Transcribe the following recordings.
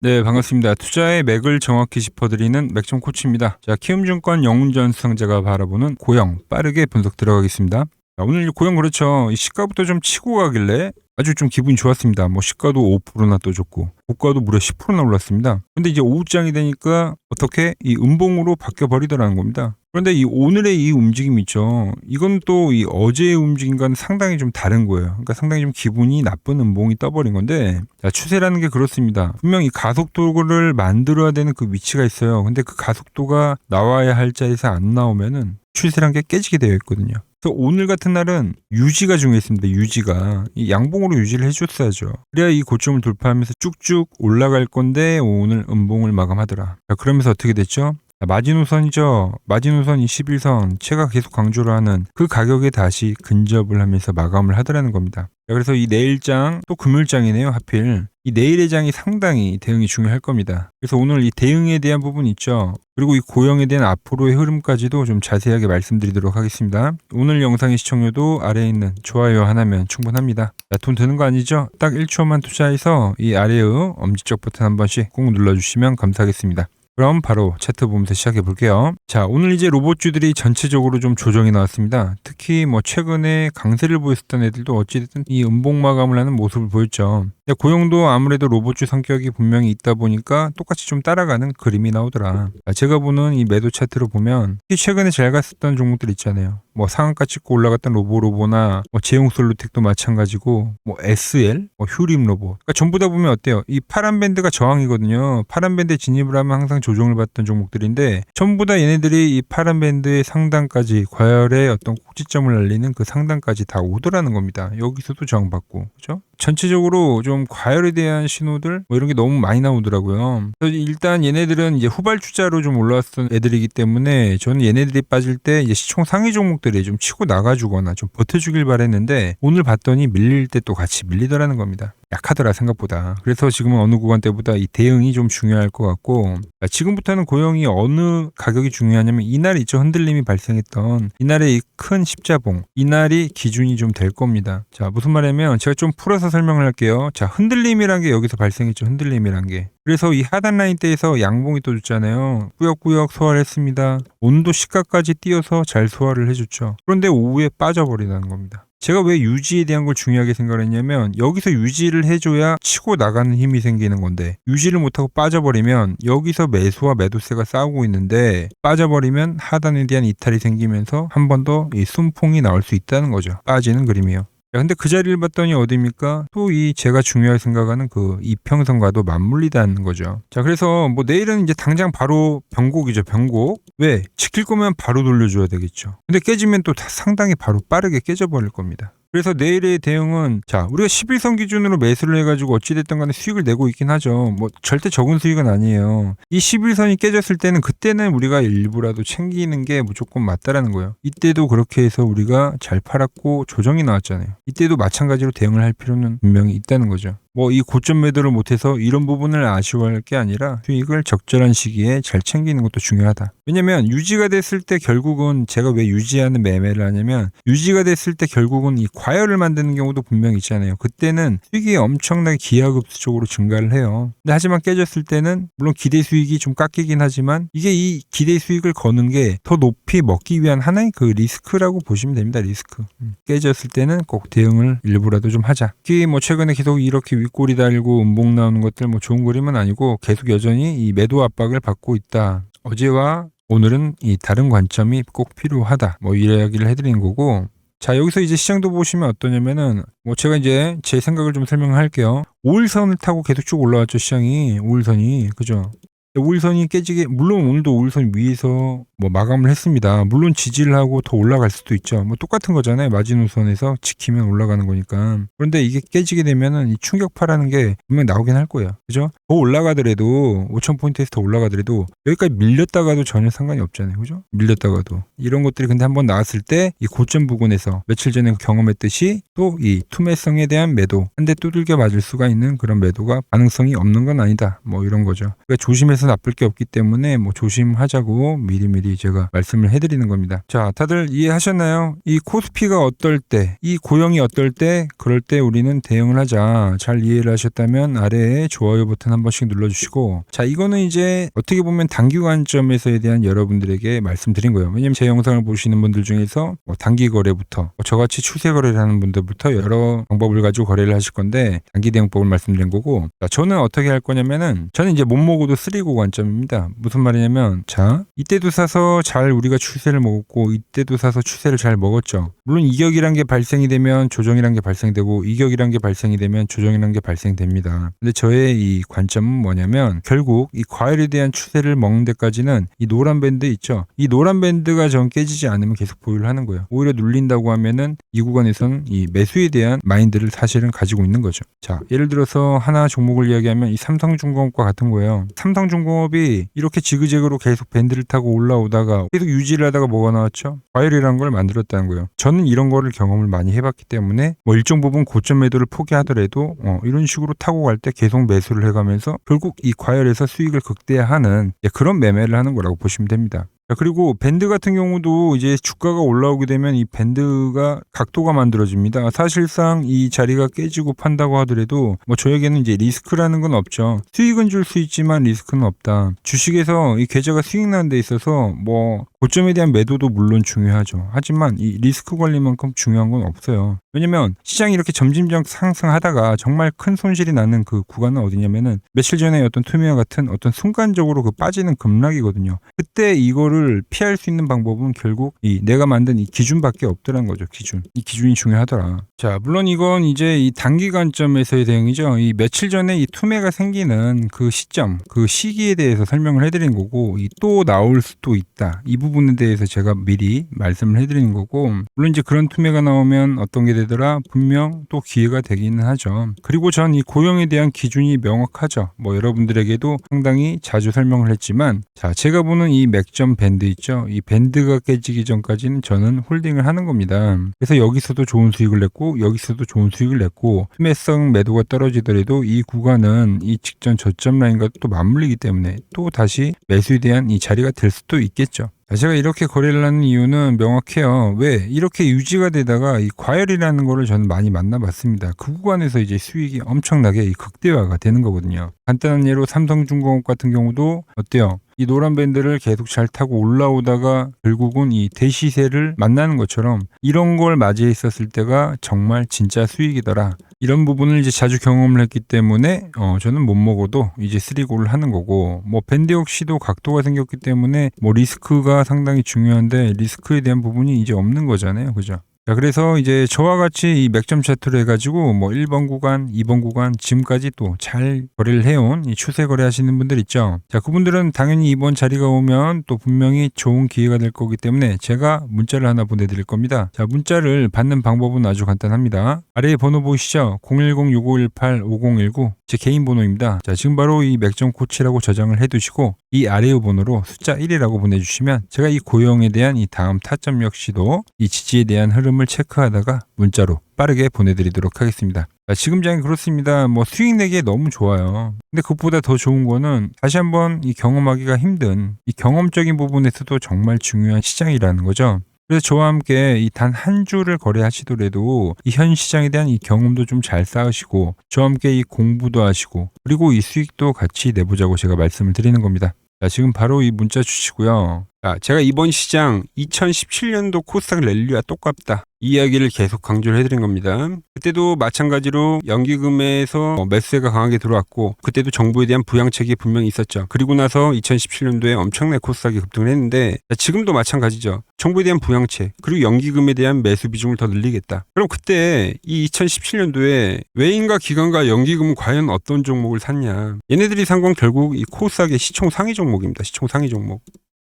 네, 반갑습니다. 투자의 맥을 정확히 짚어드리는 맥점 코치입니다. 자, 키움증권 영운전 수상자가 바라보는 고영 빠르게 분석 들어가겠습니다. 자, 오늘 이 고영 그렇죠. 이 시가부터 좀 치고 가길래 아주 좀 기분이 좋았습니다. 뭐 시가도 5%나 떠줬고 고가도 무려 10%나 올랐습니다. 근데 이제 오후장이 되니까 어떻게 이 음봉으로 바뀌어 버리더라는 겁니다. 그런데 이 오늘의 이 움직임 있죠. 이건 또 이 어제의 움직임과는 상당히 좀 다른 거예요. 그러니까 상당히 좀 기분이 나쁜 음봉이 떠버린 건데 자, 추세라는 게 그렇습니다. 분명히 가속도를 만들어야 되는 그 위치가 있어요. 근데 그 가속도가 나와야 할 자리에서 안 나오면은 추세란 게 깨지게 되어 있거든요. 그래서 오늘 같은 날은 유지가 중요했습니다. 유지가 이 양봉으로 유지를 해줬어야죠. 그래야 이 고점을 돌파하면서 쭉쭉 올라갈 건데 오늘 음봉을 마감하더라. 자, 그러면서 어떻게 됐죠? 자, 마지노선이죠. 마지노선 21선 제가 계속 강조를 하는 그 가격에 다시 근접을 하면서 마감을 하더라는 겁니다. 자, 그래서 이 내일장 또 금요일장이네요. 하필 이 내일의 장이 상당히 대응이 중요할 겁니다. 그래서 오늘 이 대응에 대한 부분 있죠. 그리고 이 고영에 대한 앞으로의 흐름까지도 좀 자세하게 말씀드리도록 하겠습니다. 오늘 영상의 시청료도 아래에 있는 좋아요 하나면 충분합니다. 자, 돈 드는 거 아니죠? 딱 1초만 투자해서 이 아래의 엄지척 버튼 한 번씩 꼭 눌러주시면 감사하겠습니다. 그럼 바로 차트 보면서 시작해 볼게요. 자, 오늘 이제 로봇주들이 전체적으로 좀 조정이 나왔습니다. 특히 뭐 최근에 강세를 보였었던 애들도 어찌됐든 이 음봉 마감을 하는 모습을 보였죠. 고용도 아무래도 로봇주 성격이 분명히 있다 보니까 똑같이 좀 따라가는 그림이 나오더라. 자, 제가 보는 이 매도 차트로 보면 특히 최근에 잘 갔었던 종목들 있잖아요. 뭐 상한가 찍고 올라갔던 로보로보나 뭐 제용솔루텍도 마찬가지고 뭐 SL, 뭐 휴림 로보. 그러니까 전부 다 보면 어때요? 이 파란 밴드가 저항이거든요. 파란 밴드에 진입을 하면 항상 조정을 받던 종목들인데 전부 다 얘네 들이 이 파란 밴드의 상단까지 과열의 어떤 꼭지점을 날리는 그 상단까지 다 오더라는 겁니다. 여기서도 저항받고 그죠? 전체적으로 좀 과열에 대한 신호들 뭐 이런 게 너무 많이 나오더라고요. 그래서 일단 얘네들은 이제 후발주자로 좀 올라왔던 애들이기 때문에 저는 얘네들이 빠질 때 이제 시총 상위 종목들이 좀 치고 나가주거나 좀 버텨주길 바랬는데 오늘 봤더니 밀릴 때 또 같이 밀리더라는 겁니다. 약하더라 생각보다. 그래서 지금은 어느 구간 때보다 이 대응이 좀 중요할 것 같고 자, 지금부터는 고용이 어느 가격이 중요하냐면 이날 있죠 흔들림이 발생했던 이날의 이 큰 십자봉 이날이 기준이 좀 될 겁니다. 자 무슨 말이냐면 제가 좀 풀어서 설명을 할게요. 자 흔들림이란 게 여기서 발생했죠 흔들림이란 게. 그래서 이 하단 라인 때에서 양봉이 또 줬잖아요. 꾸역꾸역 소화를 했습니다. 온도 시가까지 띄어서 잘 소화를 해줬죠. 그런데 오후에 빠져버리다는 겁니다. 제가 왜 유지에 대한 걸 중요하게 생각을 했냐면 여기서 유지를 해줘야 치고 나가는 힘이 생기는 건데 유지를 못하고 빠져버리면 여기서 매수와 매도세가 싸우고 있는데 빠져버리면 하단에 대한 이탈이 생기면서 한 번 더 이 순풍이 나올 수 있다는 거죠. 빠지는 그림이요. 야, 근데 그 자리를 봤더니 어디입니까? 또 이 제가 중요하게 생각하는 그 이평선과도 맞물리다는 거죠. 자, 그래서 뭐 내일은 이제 당장 바로 변곡이죠, 변곡. 왜? 지킬 거면 바로 돌려줘야 되겠죠. 근데 깨지면 또다 상당히 바로 빠르게 깨져버릴 겁니다. 그래서 내일의 대응은 자 우리가 11선 기준으로 매수를 해가지고 어찌됐든 간에 수익을 내고 있긴 하죠. 뭐 절대 적은 수익은 아니에요. 이 11선이 깨졌을 때는 그때는 우리가 일부라도 챙기는 게 무조건 맞다라는 거예요. 이때도 그렇게 해서 우리가 잘 팔았고 조정이 나왔잖아요. 이때도 마찬가지로 대응을 할 필요는 분명히 있다는 거죠. 뭐 이 고점 매도를 못해서 이런 부분을 아쉬워할 게 아니라 수익을 적절한 시기에 잘 챙기는 것도 중요하다. 왜냐면 유지가 됐을 때 결국은 제가 왜 유지하는 매매를 하냐면 유지가 됐을 때 결국은 이 과열을 만드는 경우도 분명히 있잖아요. 그때는 수익이 엄청나게 기하급수적으로 증가를 해요. 근데 하지만 깨졌을 때는 물론 기대 수익이 좀 깎이긴 하지만 이게 이 기대 수익을 거는 게 더 높이 먹기 위한 하나의 그 리스크라고 보시면 됩니다. 리스크. 음. 깨졌을 때는 꼭 대응을 일부라도 좀 하자. 특히 뭐 최근에 계속 이렇게 윗골이 달고 음봉 나오는 것들 뭐 좋은 그림은 아니고 계속 여전히 이 매도 압박을 받고 있다. 어제와 오늘은 이 다른 관점이 꼭 필요하다. 뭐 이야기를 해드리는 거고. 자, 여기서 이제 시장도 보시면 어떠냐면은, 뭐 제가 이제 제 생각을 좀 설명할게요. 5일선을 타고 계속 쭉 올라왔죠, 시장이. 5일선이. 그죠? 5일선이 깨지게, 물론 오늘도 5일선 위에서 뭐 마감을 했습니다. 물론 지지를 하고 더 올라갈 수도 있죠. 뭐 똑같은 거잖아요. 마지노선에서 지키면 올라가는 거니까. 그런데 이게 깨지게 되면은 이 충격파라는 게 분명 나오긴 할 거예요. 그죠? 더 올라가더라도 5,000포인트에서 더 올라가더라도 여기까지 밀렸다가도 전혀 상관이 없잖아요. 그죠? 밀렸다가도. 이런 것들이 근데 한번 나왔을 때 이 고점 부근에서 며칠 전에 경험했듯이 또 이 투매성에 대한 매도 한 대 두들겨 맞을 수가 있는 그런 매도가 가능성이 없는 건 아니다. 뭐 이런 거죠. 그러니까 조심해서 나쁠 게 없기 때문에 뭐 조심하자고 미리미리 미리 제가 말씀을 해드리는 겁니다. 자, 다들 이해하셨나요? 이 코스피가 어떨 때, 이 고용이 어떨 때, 그럴 때 우리는 대응을 하자. 잘 이해를 하셨다면 아래에 좋아요 버튼 한 번씩 눌러주시고, 자, 이거는 이제 어떻게 보면 단기 관점에서에 대한 여러분들에게 말씀드린 거예요. 왜냐면 제 영상을 보시는 분들 중에서 뭐 단기 거래부터 뭐 저같이 추세 거래를 하는 분들부터 여러 방법을 가지고 거래를 하실 건데 단기 대응법을 말씀드린 거고, 자, 저는 어떻게 할 거냐면은 저는 이제 못 먹어도 쓰리고 관점입니다. 무슨 말이냐면 자 이때도 사서 잘 우리가 추세를 먹었고 이때도 사서 추세를 잘 먹었죠. 물론 이격이란 게 발생이 되면 조정이란 게 발생되고 이격이란 게 발생이 되면 조정이란 게 발생됩니다. 근데 저의 이 관점은 뭐냐면 결국 이 과열에 대한 추세를 먹는 데까지는 이 노란 밴드 있죠. 이 노란 밴드가 전 깨지지 않으면 계속 보유를 하는 거예요. 오히려 눌린다고 하면은 이 구간에서는 이 매수에 대한 마인드를 사실은 가지고 있는 거죠. 자, 예를 들어서 하나 종목을 이야기하면 이 삼성중공업과 같은 거예요. 삼성중공업이 이렇게 지그재그로 계속 밴드를 타고 올라오 다가 계속 유지를 하다가 뭐가 나왔죠? 과열이라는 걸 만들었다는 거예요. 저는 이런 거를 경험을 많이 해봤기 때문에 뭐 일정 부분 고점 매도를 포기하더라도 어, 이런 식으로 타고 갈 때 계속 매수를 해가면서 결국 이 과열에서 수익을 극대화하는 예, 그런 매매를 하는 거라고 보시면 됩니다. 자, 그리고 밴드 같은 경우도 이제 주가가 올라오게 되면 이 밴드가 각도가 만들어집니다. 사실상 이 자리가 깨지고 판다고 하더라도 뭐 저에게는 이제 리스크라는 건 없죠. 수익은 줄 수 있지만 리스크는 없다. 주식에서 이 계좌가 수익 나는 데 있어서 뭐 고점에 대한 매도도 물론 중요하죠. 하지만 이 리스크 관리만큼 중요한 건 없어요. 왜냐면 시장이 이렇게 점진적 상승하다가 정말 큰 손실이 나는 그 구간은 어디냐면은 며칠 전에 어떤 투미와 같은 어떤 순간적으로 그 빠지는 급락이거든요. 그때 이거를 피할 수 있는 방법은 결국 이 내가 만든 이 기준밖에 없더라는 거죠. 기준. 이 기준이 중요하더라. 자, 물론 이건 이제 이 단기 관점에서의 대응이죠. 이 며칠 전에 이 투매가 생기는 그 시점, 그 시기에 대해서 설명을 해드린 거고, 이 또 나올 수도 있다. 이 부분에 대해서 제가 미리 말씀을 해드리는 거고, 물론 이제 그런 투매가 나오면 어떤 게 되더라 분명 또 기회가 되기는 하죠. 그리고 전 이 고용에 대한 기준이 명확하죠. 뭐 여러분들에게도 상당히 자주 설명을 했지만, 자, 제가 보는 이 맥점 밴드 있죠. 이 밴드가 깨지기 전까지는 저는 홀딩을 하는 겁니다. 그래서 여기서도 좋은 수익을 냈고, 여기서도 좋은 수익을 냈고, 투매성 매도가 떨어지더라도 이 구간은 이 직전 저점 라인과 또 맞물리기 때문에 또 다시 매수에 대한 이 자리가 될 수도 있겠죠. 자, 제가 이렇게 거래를 하는 이유는 명확해요. 왜? 이렇게 유지가 되다가 이 과열이라는 거를 저는 많이 만나봤습니다. 그 구간에서 이제 수익이 엄청나게 이 극대화가 되는 거거든요. 간단한 예로 삼성중공업 같은 경우도 어때요? 이 노란 밴드를 계속 잘 타고 올라오다가 결국은 이 대시세를 만나는 것처럼 이런 걸 맞이해 있었을 때가 정말 진짜 수익이더라. 이런 부분을 이제 자주 경험을 했기 때문에 어 저는 못 먹어도 이제 쓰리고를 하는 거고 뭐 밴드 역시도 각도가 생겼기 때문에 뭐 리스크가 상당히 중요한데 리스크에 대한 부분이 이제 없는 거잖아요. 그죠? 자, 그래서 이제 저와 같이 이 맥점 차트를 해가지고 뭐 1번 구간, 2번 구간, 지금까지 또 잘 거래를 해온 이 추세 거래 하시는 분들 있죠. 자, 그분들은 당연히 이번 자리가 오면 또 분명히 좋은 기회가 될 거기 때문에 제가 문자를 하나 보내드릴 겁니다. 자, 문자를 받는 방법은 아주 간단합니다. 아래에 번호 보이시죠? 010-6518-5019. 제 개인 번호입니다. 자, 지금 바로 이 맥점 코치라고 저장을 해 두시고 이 아래의 번호로 숫자 1이라고 보내주시면 제가 이 고용에 대한 이 다음 타점 역시도 이 지지에 대한 흐름 을 체크하다가 문자로 빠르게 보내드리도록 하겠습니다. 자, 지금 장이 그렇습니다. 뭐 수익 내기에 너무 좋아요. 근데 그것보다 더 좋은 거는 다시 한번 이 경험하기가 힘든 이 경험적인 부분에서도 정말 중요한 시장이라는 거죠. 그래서 저와 함께 이 단 한 주를 거래하시더라도 이 현 시장에 대한 이 경험도 좀 잘 쌓으시고 저와 함께 이 공부도 하시고 그리고 이 수익도 같이 내보자고 제가 말씀을 드리는 겁니다. 자, 지금 바로 이 문자 주시고요. 자, 제가 이번 시장 2017년도 코스닥 랠리와 똑같다. 이 이야기를 계속 강조를 해드린 겁니다. 그때도 마찬가지로 연기금에서 어, 매수세가 강하게 들어왔고 그때도 정부에 대한 부양책이 분명히 있었죠. 그리고 나서 2017년도에 엄청나게 코스닥이 급등을 했는데 자, 지금도 마찬가지죠. 정부에 대한 부양책 그리고 연기금에 대한 매수 비중을 더 늘리겠다. 그럼 그때 이 2017년도에 외인과 기관과 연기금은 과연 어떤 종목을 샀냐? 얘네들이 산 건 결국 이 코스닥의 시총 상위 종목입니다. 시총 상위 종목.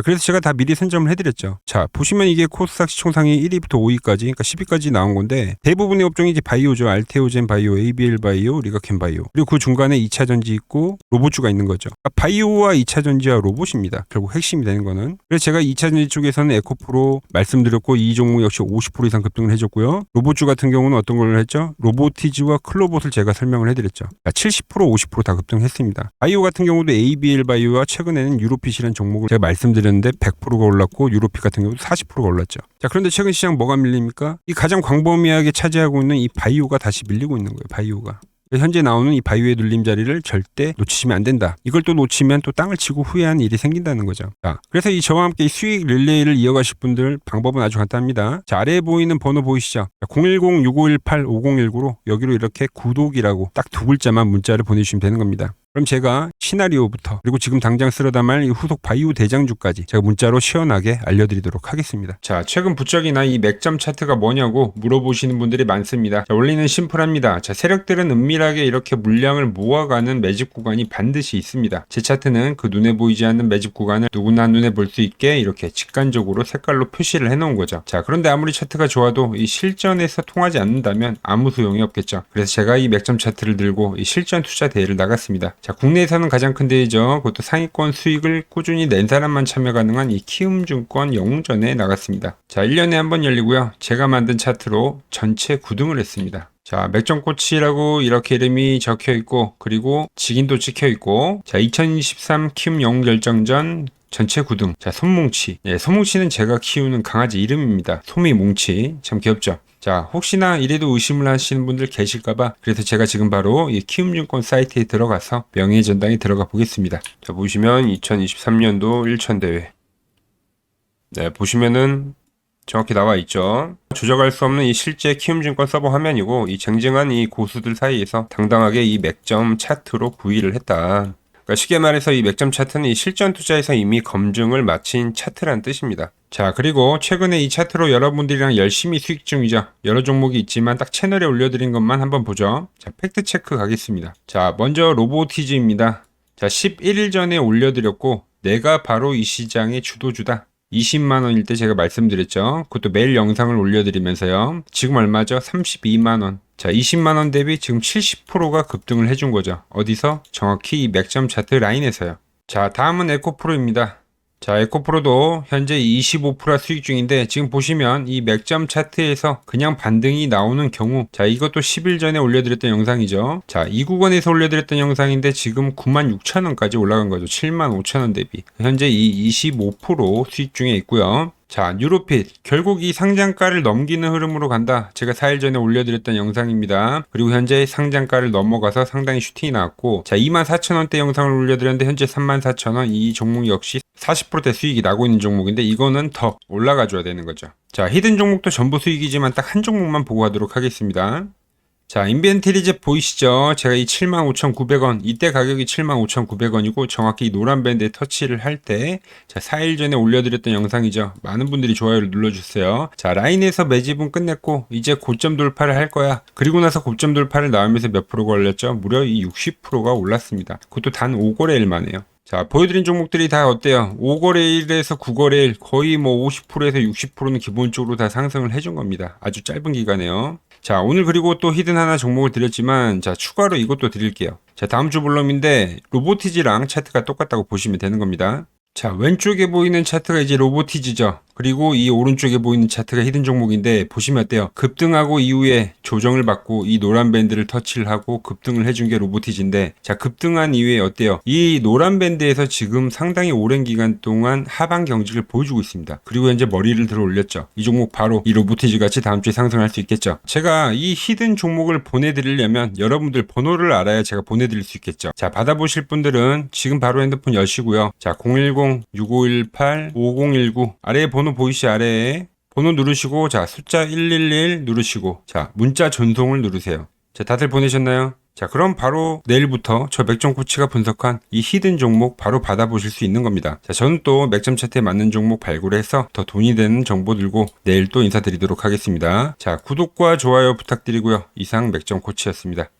자, 그래서 제가 다 미리 선점을 해드렸죠. 자, 보시면 이게 코스닥 시총상위 1위부터 5위까지, 그러니까 10위까지 나온 건데, 대부분의 업종이 이제 바이오죠. 알테오젠 바이오, ABL 바이오, 리가켄 바이오. 그리고 그 중간에 2차 전지 있고, 로봇주가 있는 거죠. 그러니까 바이오와 2차 전지와 로봇입니다. 결국 핵심이 되는 거는. 그래서 제가 2차 전지 쪽에서는 에코프로 말씀드렸고, 이 종목 역시 50% 이상 급등을 해줬고요. 로봇주 같은 경우는 어떤 걸 했죠? 로보티즈와 클로봇을 제가 설명을 해드렸죠. 자, 70% 50%다 급등했습니다. 바이오 같은 경우도 ABL 바이오와 최근에는 유로핏이라는 종목을 제가 말씀드렸는데, 떨어졌는데 100%가 올랐고 유로피 같은 경우도 40%가 올랐죠. 자, 그런데 최근 시장 뭐가 밀립니까? 이 가장 광범위하게 차지하고 있는 이 바이오가 다시 밀리고 있는 거예요. 바이오가. 현재 나오는 이 바이오의 눌림 자리를 절대 놓치시면 안 된다. 이걸 또 놓치면 또 땅을 치고 후회하는 일이 생긴다는 거죠. 자, 그래서 이 저와 함께 이 수익 릴레이를 이어가실 분들 방법은 아주 간단합니다. 자, 아래에 보이는 번호 보이시죠? 010-6518-5019로 여기로 이렇게 구독이라고 딱 두 글자만 문자를 보내주시면 되는 겁니다. 그럼 제가 시나리오부터 그리고 지금 당장 담을 이 후속 바이오 대장주까지 제가 문자로 시원하게 알려드리도록 하겠습니다. 자, 최근 부쩍이나 이 맥점 차트가 뭐냐고 물어보시는 분들이 많습니다. 자, 원리는 심플합니다. 자, 세력들은 은밀하게 이렇게 물량을 모아가는 매집 구간이 반드시 있습니다. 제 차트는 그 눈에 보이지 않는 매집 구간을 누구나 눈에 볼 수 있게 이렇게 직관적으로 색깔로 표시를 해놓은 거죠. 자, 그런데 아무리 차트가 좋아도 이 실전에서 통하지 않는다면 아무 소용이 없겠죠. 그래서 제가 이 맥점 차트를 들고 이 실전 투자 대회를 나갔습니다. 자, 국내에서는 가장 큰 대회죠. 그것도 상위권 수익을 꾸준히 낸 사람만 참여 가능한 이 키움증권 영웅전에 나갔습니다. 자, 1년에 한 번 열리고요. 제가 만든 차트로 전체 9등을 했습니다. 자, 맥정꼬치라고 이렇게 이름이 적혀 있고, 그리고 직인도 찍혀 있고, 자, 2023 키움 영웅 결정전 전체 9등. 자, 손뭉치. 예, 손뭉치는 제가 키우는 강아지 이름입니다. 소미 뭉치. 참 귀엽죠? 자, 혹시나 이래도 의심을 하시는 분들 계실까봐 그래서 제가 지금 바로 이 키움증권 사이트에 들어가서 명예 전당에 들어가 보겠습니다. 자, 보시면 2023년도 1천 대회. 네, 보시면은 정확히 나와 있죠. 조작할 수 없는 이 실제 키움증권 서버 화면이고 이 쟁쟁한 이 고수들 사이에서 당당하게 이 맥점 차트로 구의를 했다. 그러니까 쉽게 말해서 이 맥점 차트는 이 실전 투자에서 이미 검증을 마친 차트란 뜻입니다. 자, 그리고 최근에 이 차트로 여러분들이랑 열심히 수익 중이죠. 여러 종목이 있지만 딱 채널에 올려드린 것만 한번 보죠. 자, 팩트 체크 가겠습니다. 자, 먼저 로보티즈입니다. 자, 11일 전에 올려드렸고, 내가 바로 이 시장의 주도주다. 20만 원일 때 제가 말씀드렸죠. 그것도 매일 영상을 올려드리면서요. 지금 얼마죠? 32만 원. 자, 20만 원 대비 지금 70%가 급등을 해준 거죠. 어디서? 정확히 이 맥점 차트 라인에서요. 자, 다음은 에코프로입니다. 자, 에코프로도 현재 25% 수익 중인데 지금 보시면 이 맥점 차트에서 그냥 반등이 나오는 경우 자, 이것도 10일 전에 올려드렸던 영상이죠. 자, 이 구간에서 올려드렸던 영상인데 지금 96,000원까지 올라간 거죠. 75,000원 대비. 현재 이 25% 수익 중에 있고요. 자, 뉴로핏. 결국 이 상장가를 넘기는 흐름으로 간다. 제가 4일 전에 올려드렸던 영상입니다. 그리고 현재 상장가를 넘어가서 상당히 슈팅이 나왔고, 자, 24,000원대 영상을 올려드렸는데, 현재 34,000원. 이 종목 역시 40%대 수익이 나고 있는 종목인데, 이거는 더 올라가줘야 되는 거죠. 자, 히든 종목도 전부 수익이지만 딱 한 종목만 보고 가도록 하겠습니다. 자, 인벤트리즈 보이시죠? 제가 이 75,900원, 이때 가격이 75,900원이고 정확히 이 노란 밴드에 터치를 할 때, 자, 4일 전에 올려드렸던 영상이죠. 많은 분들이 좋아요를 눌러주세요. 자, 라인에서 매집은 끝냈고, 이제 고점 돌파를 할 거야. 그리고 나서 고점 돌파를 나오면서 몇 프로가 올렸죠? 무려 이 60%가 올랐습니다. 그것도 단 5거래일 만에요. 자, 보여드린 종목들이 다 어때요? 5거래일에서 9거래일 거의 뭐 50%에서 60%는 기본적으로 다 상승을 해준 겁니다. 아주 짧은 기간에요. 자, 오늘 그리고 또 히든 하나 종목을 드렸지만, 자, 추가로 이것도 드릴게요. 자, 다음 주 볼럼인데, 로보티지랑 차트가 똑같다고 보시면 되는 겁니다. 자, 왼쪽에 보이는 차트가 이제 로보티지죠. 그리고 이 오른쪽에 보이는 차트가 히든 종목인데 보시면 어때요? 급등하고 이후에 조정을 받고 이 노란 밴드를 터치를 하고 급등을 해준 게 로보티지인데 자 급등한 이후에 어때요? 이 노란 밴드에서 지금 상당히 오랜 기간 동안 하방 경직을 보여주고 있습니다. 그리고 현재 머리를 들어 올렸죠. 이 종목 바로 이 로보티지 같이 다음 주에 상승할 수 있겠죠. 제가 이 히든 종목을 보내드리려면 여러분들 번호를 알아야 제가 보내드릴 수 있겠죠. 자 받아보실 분들은 지금 바로 핸드폰 여시고요. 자 010-6518-5019 아래에 번호 보이시 아래에 번호 누르시고 자 숫자 111 누르시고 자 문자 전송을 누르세요. 자 다들 보내셨나요? 자 그럼 바로 내일부터 저 맥점 코치가 분석한 이 히든 종목 바로 받아보실 수 있는 겁니다. 자 저는 또 맥점 차트에 맞는 종목 발굴해서 더 돈이 되는 정보 들고 내일 또 인사드리도록 하겠습니다. 자 구독과 좋아요 부탁드리고요. 이상 맥점 코치였습니다.